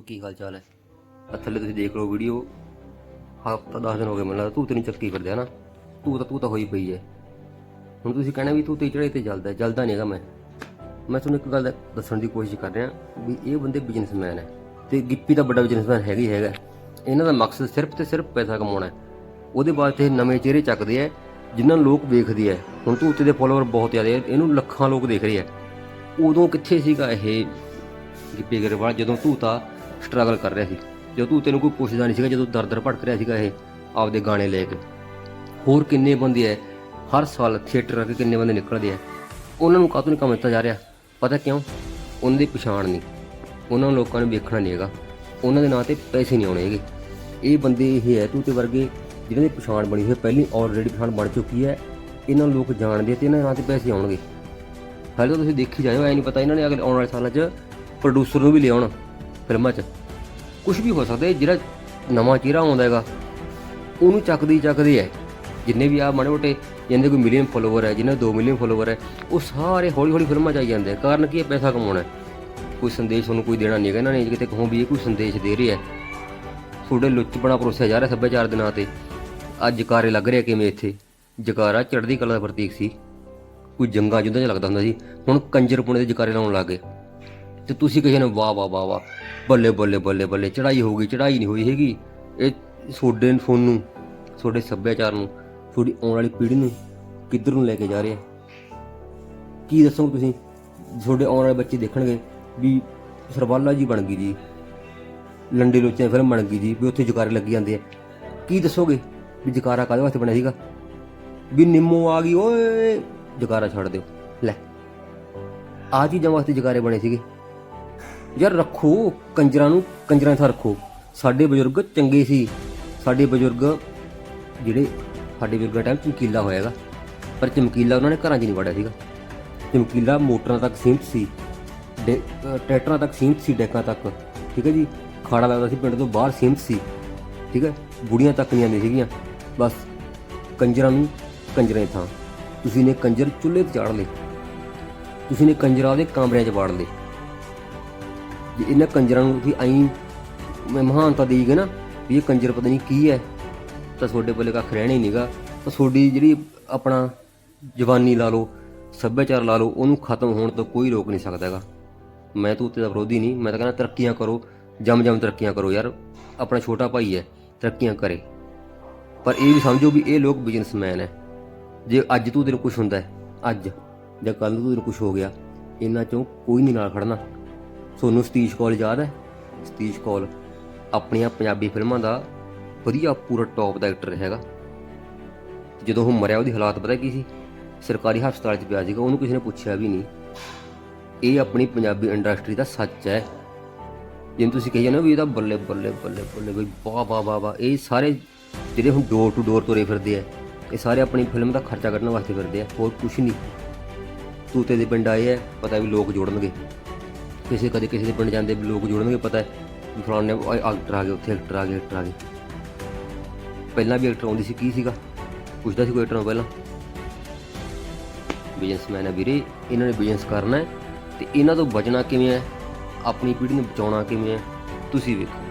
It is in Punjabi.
ਕੀ ਹਾਲ ਚਾਲ ਹੈ? ਆ ਥੱਲੇ ਤੁਸੀਂ ਦੇਖ ਲਓ ਵੀਡੀਓ। ਹਫ਼ਤਾ 10 ਦਿਨ ਹੋ ਗਏ ਮੈਨੂੰ ਲੱਗਦਾ, ਤੂੰ ਤੇ ਨਹੀਂ ਚੱਕੀ ਫਿਰਦੇ, ਹਨਾ? ਤੂੰ ਤਾਂ ਤੂੰ ਤਾਂ ਹੋਈ ਪਈ ਹੈ। ਹੁਣ ਤੁਸੀਂ ਕਹਿਣਾ ਵੀ ਤੂੰ ਤੇ ਚੜੇ ਤੇ ਜਲਦਾ ਜਲਦਾ ਨਹੀਂ ਹੈਗਾ ਮੈਂ। ਮੈਂ ਤੁਹਾਨੂੰ ਇੱਕ ਗੱਲ ਦੱਸਣ ਦੀ ਕੋਸ਼ਿਸ਼ ਕਰ ਰਿਹਾ ਵੀ ਇਹ ਬੰਦੇ ਬਿਜ਼ਨਸਮੈਨ ਹੈ ਤੇ ਗਿੱਪੀ ਦਾ ਵੱਡਾ ਬਿਜ਼ਨਸਮੈਨ ਹੈਗਾ ਹੀ। ਹੈਗਾ ਇਹਨਾਂ ਦਾ ਮਕਸਦ ਸਿਰਫ ਤੇ ਸਿਰਫ ਪੈਸਾ ਕਮਾਉਣਾ ਹੈ। ਉਹਦੇ ਬਾਅਦ ਤੇ ਨਵੇਂ ਚਿਹਰੇ ਚੱਕਦੇ ਆ ਜਿਨ੍ਹਾਂ ਨੂੰ ਲੋਕ ਵੇਖਦੇ ਆ ਹੁਣ ਤੂੰ ਉੱਤੇ ਦੇ ਫਾਲੋਅਰ ਬਹੁਤ ਜ਼ਿਆਦਾ ਹੈ, ਇਹਨੂੰ ਲੱਖਾਂ ਲੋਕ ਦੇਖ ਰਹੇ ਆ ਉਦੋਂ ਕਿੱਥੇ ਸੀਗਾ ਇਹ ਗਿੱਪੀ ਗਰੇਵਾਲ ਜਦੋਂ ਤੂੰ ਤਾਂ ਸਟਰਗਲ ਕਰ ਰਿਹਾ ਸੀ। ਜਦੋਂ ਤੂੰ ਤੈਨੂੰ ਕੋਈ ਪੁੱਛਦਾ ਨਹੀਂ ਸੀਗਾ ਜਦੋਂ ਦਰ ਦਰ ਭਟਕ ਰਿਹਾ ਸੀਗਾ ਇਹ ਆਪਦੇ ਗਾਣੇ ਲੈ ਕੇ। ਹੋਰ ਕਿੰਨੇ ਬੰਦੇ ਐ ਹਰ ਸਾਲ ਥੀਏਟਰ ਆ ਕੇ ਕਿੰਨੇ ਬੰਦੇ ਨਿਕਲਦੇ ਆ ਉਹਨਾਂ ਨੂੰ ਕਾਹਤੋਂ ਨਹੀਂ ਕੰਮ ਦਿੱਤਾ ਜਾ ਰਿਹਾ? ਪਤਾ ਕਿਉਂ? ਉਹਨਾਂ ਦੀ ਪਛਾਣ ਨਹੀਂ। ਉਹਨਾਂ ਲੋਕਾਂ ਨੂੰ ਵੇਖਣਾ ਨਹੀਂ ਹੈਗਾ। ਉਹਨਾਂ ਦੇ ਨਾਂ ਤੇ ਪੈਸੇ ਨਹੀਂ ਆਉਣੇ ਹੈਗੇ। ਇਹ ਬੰਦੇ ਇਹ ਹੈ ਤੂੰ ਤੇ ਵਰਗੇ ਜਿਹਨਾਂ ਦੀ ਪਛਾਣ ਬਣੀ ਹੋਈ ਹੈ, ਪਹਿਲੀ ਆਲਰੇਡੀ ਪਛਾਣ ਬਣ ਚੁੱਕੀ ਹੈ ਇਹਨਾਂ ਲੋਕ ਜਾਣਦੇ ਆ ਤੇ ਇਹਨਾਂ ਦੇ ਨਾਂ ਤੇ ਪੈਸੇ ਆਉਣਗੇ। ਹਾਲੇ ਤਾਂ ਤੁਸੀਂ ਦੇਖੀ ਜਾਇਓ ਐ ਨਹੀਂ ਪਤਾ ਇਹਨਾਂ ਨੇ ਅਗਲੇ ਆਉਣ ਵਾਲੇ ਸਾਲਾਂ 'ਚ ਪ੍ਰੋਡਿਊਸਰ ਨੂੰ ਵੀ ਲਿਆਉਣ। ਫਿਲਮਾਂ 'ਚ। ਕੁਝ ਵੀ ਹੋ ਸਕਦਾ ਹੈ, ਜਿਹੜਾ ਨਵਾਂ ਚਿਹਰਾ ਆਉਂਦਾ ਹੈਗਾ, ਉਹਨੂੰ ਚੱਕਦੀ ਹੀ ਚੱਕਦੇ ਐ ਜਿੰਨੇ ਵੀ ਆ ਮਾੜੇ ਮੋਟੇ ਜਿੰਦੇ ਕੋਈ ਮਿਲੀਅਨ ਫੋਲੋਵਰ ਹੈ ਜਿਨ੍ਹਾਂ 2 ਮਿਲੀਅਨ ਫੋਲੋਵਰ ਹੈ, ਉਹ ਸਾਰੇ ਹੌਲੀ ਹੌਲੀ ਫਿਲਮਾਂ 'ਚ ਆਈ ਜਾਂਦੇ ਆ। ਕਾਰਨ ਕੀ ਹੈ? ਪੈਸਾ ਕਮਾਉਣਾ ਕੋਈ ਸੰਦੇਸ਼ ਉਹਨੂੰ ਕੋਈ ਦੇਣਾ ਨਹੀਂ ਹੈਗਾ। ਇਹਨਾਂ ਨੇ ਕਿਤੇ ਕਹੋ ਵੀ ਇਹ ਕੋਈ ਸੰਦੇਸ਼ ਦੇ ਰਿਹਾ ਹੈ। ਤੁਹਾਡੇ ਲੁੱਚ ਬਣਾ ਪਰੋਸਿਆ ਜਾ ਰਿਹਾ ਸੱਭਿਆਚਾਰ ਦੇ ਨਾਂ ਤੇ। ਅੱਜ ਜਕਾਰੇ ਲੱਗ ਰਿਹਾ ਕਿਵੇਂ ਇੱਥੇ? ਜਕਾਰਾ ਚੜ੍ਹਦੀ ਕਲਾ ਦਾ ਪ੍ਰਤੀਕ ਸੀ। ਕੋਈ ਜੰਗਾ ਜੁੱਧਾਂ 'ਚ ਲੱਗਦਾ ਹੁੰਦਾ ਸੀ। ਹੁਣ ਕੰਜਰਪੁਣੇ ਦੇ ਜਕਾਰੇ ਲਾਉਣ ਲੱਗ ਗਏ। ਤੇ ਤੁਸੀਂ ਕਿਸੇ ਨੇ ਵਾਹ ਵਾਹ ਵਾਹ ਵਾਹ, ਬੱਲੇ ਬੱਲੇ ਬੱਲੇ ਬੱਲੇ ਚੜਾਈ ਹੋ ਗਈ ਚੜਾਈ ਨਹੀਂ ਹੋਈ ਹੈਗੀ। ਇਹ ਤੁਹਾਡੇ ਤੁਹਾਨੂੰ ਤੁਹਾਡੇ ਸੱਭਿਆਚਾਰ ਨੂੰ, ਤੁਹਾਡੀ ਆਉਣ ਵਾਲੀ ਪੀੜ੍ਹੀ ਨੂੰ ਕਿੱਧਰ ਨੂੰ ਲੈ ਕੇ ਜਾ ਰਹੇ ਆ? ਕੀ ਦੱਸੋਗੇ ਤੁਸੀਂ? ਤੁਹਾਡੇ ਆਉਣ ਵਾਲੇ ਬੱਚੇ ਦੇਖਣਗੇ ਵੀ ਸਰਵਾਲਾ ਜੀ ਬਣ ਗਈ ਜੀ। ਲੰਡੇ ਲੋਚਿਆਂ ਦੀ ਫਿਲਮ ਬਣ ਗਈ ਜੀ, ਵੀ ਉੱਥੇ ਜਕਾਰੇ ਲੱਗੀ ਜਾਂਦੇ ਆ। ਕੀ ਦੱਸੋਗੇ ਵੀ ਜਕਾਰਾ ਕਾਹਦੇ ਵਾਸਤੇ ਬਣਿਆ ਸੀਗਾ? ਵੀ ਨਿੰਮੋ ਆ ਗਈ, ਓਏ, ਜਕਾਰਾ ਛੱਡ ਦਿਓ। ਲੈ ਆ ਚੀਜ਼ਾਂ ਵਾਸਤੇ ਜਕਾਰੇ ਬਣੇ ਸੀਗੇ। ਯਾਰ ਰੱਖੋ, ਕੰਜਰਾਂ ਨੂੰ, ਕੰਜਰਾਂ ਥਾਂ ਰੱਖੋ। ਸਾਡੇ ਬਜ਼ੁਰਗ ਚੰਗੇ ਸੀ। ਸਾਡੇ ਬਜ਼ੁਰਗ ਜਿਹੜੇ ਸਾਡੇ ਬਜ਼ੁਰਗਾਂ ਟਾਈਮ ਚਮਕੀਲਾ ਹੋਇਆਗਾ। ਪਰ ਚਮਕੀਲਾ ਉਹਨਾਂ ਨੇ ਘਰਾਂ 'ਚ ਨਹੀਂ ਵੜਿਆ ਸੀਗਾ। ਚਮਕੀਲਾ ਮੋਟਰਾਂ ਤੱਕ ਸੀਮਤ ਸੀ। ਡੇ- ਟਰੈਕਟਰਾਂ ਤੱਕ ਸੀਮਿਤ ਸੀ, ਡੈਕਾਂ ਤੱਕ। ਠੀਕ ਹੈ ਜੀ? ਖਾੜਾ ਲੱਗਦਾ ਸੀ, ਪਿੰਡ ਤੋਂ ਬਾਹਰ ਸੀਮਤ ਸੀ। ਠੀਕ ਹੈ? ਬੁੜੀਆਂ ਤੱਕ ਨਹੀਂ ਆਉਂਦੀਆਂ ਸੀਗੀਆਂ। ਬਸ ਕੰਜਰਾਂ ਨੂੰ ਕੰਜਰਾਂ ਦੀ ਥਾਂ। ਤੁਸੀਂ ਨੇ ਕੰਜਰ ਚੁੱਲ੍ਹੇ ਤੇ ਚਾੜ ਲਏ। ਤੁਸੀਂ ਨੇ ਕੰਜਰਾਂ ਦੇ ਕਮਰਿਆਂ 'ਚ ਵਾੜ ਲਏ। ਜੇ ਇਹਨਾਂ ਕੰਜਰਾਂ ਨੂੰ ਤੁਸੀਂ ਆਈ ਮੈਂ ਮਹਾਨਤਾ ਦੇਈ ਗਏ ਨਾ ਵੀ ਇਹ ਕੰਜਰ ਪਤਾ ਨਹੀਂ ਕੀ ਹੈ, ਤਾਂ ਤੁਹਾਡੇ ਕੋਲੇ ਕੱਖ ਰਹਿਣਾ ਹੀ ਨਹੀਂਗਾ ਤਾਂ ਤੁਹਾਡੀ ਜਿਹੜੀ ਆਪਣਾ ਜਵਾਨੀ ਲਾ ਲਓ, ਸੱਭਿਆਚਾਰ ਲਾ ਲਓ, ਉਹਨੂੰ ਖਤਮ ਹੋਣ ਤੋਂ ਕੋਈ ਰੋਕ ਨਹੀਂ ਸਕਦਾ ਹੈਗਾ। ਮੈਂ ਤਾਂ ਉੱਤੇ ਦਾ ਵਿਰੋਧੀ ਨਹੀਂ, ਮੈਂ ਤਾਂ ਕਹਿੰਦਾ ਤਰੱਕੀਆਂ ਕਰੋ ਜਮ ਜਮ ਤਰੱਕੀਆਂ ਕਰੋ ਯਾਰ, ਆਪਣਾ ਛੋਟਾ ਭਾਈ ਹੈ, ਤਰੱਕੀਆਂ ਕਰੇ। ਪਰ ਇਹ ਵੀ ਸਮਝੋ ਵੀ ਇਹ ਲੋਕ ਬਿਜ਼ਨਸਮੈਨ ਹੈ। ਜੇ ਅੱਜ ਤੂੰ ਤੈਨੂੰ ਕੁਝ ਹੁੰਦਾ ਹੈ, ਅੱਜ ਜਾਂ ਕੱਲ ਨੂੰ ਤੈਨੂੰ ਕੁਝ ਹੋ ਗਿਆ, ਇਹਨਾਂ ਚੋਂ ਕੋਈ ਨਹੀਂ ਨਾਲ ਖੜਨਾ। ਤੁਹਾਨੂੰ ਸਤੀਸ਼ ਕੌਲ ਯਾਦ ਹੈ? ਸਤੀਸ਼ ਕੌਲ ਆਪਣੀਆਂ ਪੰਜਾਬੀ ਫਿਲਮਾਂ ਦਾ ਵਧੀਆ ਪੂਰਾ ਟੌਪ ਦਾ ਐਕਟਰ ਹੈਗਾ। ਜਦੋਂ ਉਹ ਮਰਿਆ, ਉਹਦੀ ਹਾਲਾਤ ਪਤਾ ਕੀ ਸੀ? ਸਰਕਾਰੀ ਹਸਪਤਾਲ 'ਚ ਪਿਆ ਸੀਗਾ, ਉਹਨੂੰ ਕਿਸੇ ਨੇ ਪੁੱਛਿਆ ਵੀ ਨਹੀਂ। ਇਹ ਆਪਣੀ ਪੰਜਾਬੀ ਇੰਡਸਟਰੀ ਦਾ ਸੱਚ ਹੈ। ਜਿਵੇਂ ਤੁਸੀਂ ਕਹੀ ਜਾਂਦੇ ਹੋ ਵੀ ਇਹਦਾ ਬੱਲੇ ਬੱਲੇ ਬੱਲੇ ਬੱਲੇ, ਬਈ ਵਾਹ ਵਾਹ ਵਾਹ ਵਾਹ, ਇਹ ਸਾਰੇ ਜਿਹੜੇ ਹੁਣ ਡੋਰ ਟੂ ਡੋਰ ਤੁਰੇ ਫਿਰਦੇ ਆ, ਇਹ ਸਾਰੇ ਆਪਣੀ ਫਿਲਮ ਦਾ ਖਰਚਾ ਕੱਢਣ ਵਾਸਤੇ ਫਿਰਦੇ ਆ, ਹੋਰ ਕੁਝ ਨਹੀਂ। ਤੂਤੇ ਦੇ ਪਿੰਡ ਆਏ ਆ, ਪਤਾ ਵੀ ਲੋਕ ਜੋੜਨਗੇ। ਕਿਸੇ ਕਦੇ ਕਿਸੇ ਦੇ ਪਿੰਡ ਜਾਂਦੇ ਲੋਕ ਜੁੜਨਗੇ, ਪਤਾ ਹੈ ਵੀ ਫਲਾਣੇ ਐਕਟਰ ਆ ਗਏ, ਉੱਥੇ ਐਕਟਰ ਆ ਗਏ ਐਕਟਰ ਆ ਗਏ। ਪਹਿਲਾਂ ਵੀ ਐਕਟਰ ਆਉਂਦੀ ਸੀ, ਕੀ ਸੀਗਾ? ਪੁੱਛਦਾ ਸੀ ਕੋਈ ਐਕਟਰ ਨੂੰ ਪਹਿਲਾਂ। ਬਿਜ਼ਨਸਮੈਨ ਹੈ ਵੀਰੇ, ਇਹਨਾਂ ਨੇ ਬਿਜ਼ਨਸ ਕਰਨਾ ਹੈ ਤੇ ਇਹਨਾਂ ਤੋਂ ਬਚਣਾ ਕਿਵੇਂ ਹੈ? ਆਪਣੀ ਪੀੜ੍ਹੀ ਨੂੰ ਬਚਾਉਣਾ ਕਿਵੇਂ ਹੈ? ਤੁਸੀਂ ਵੇਖੋ।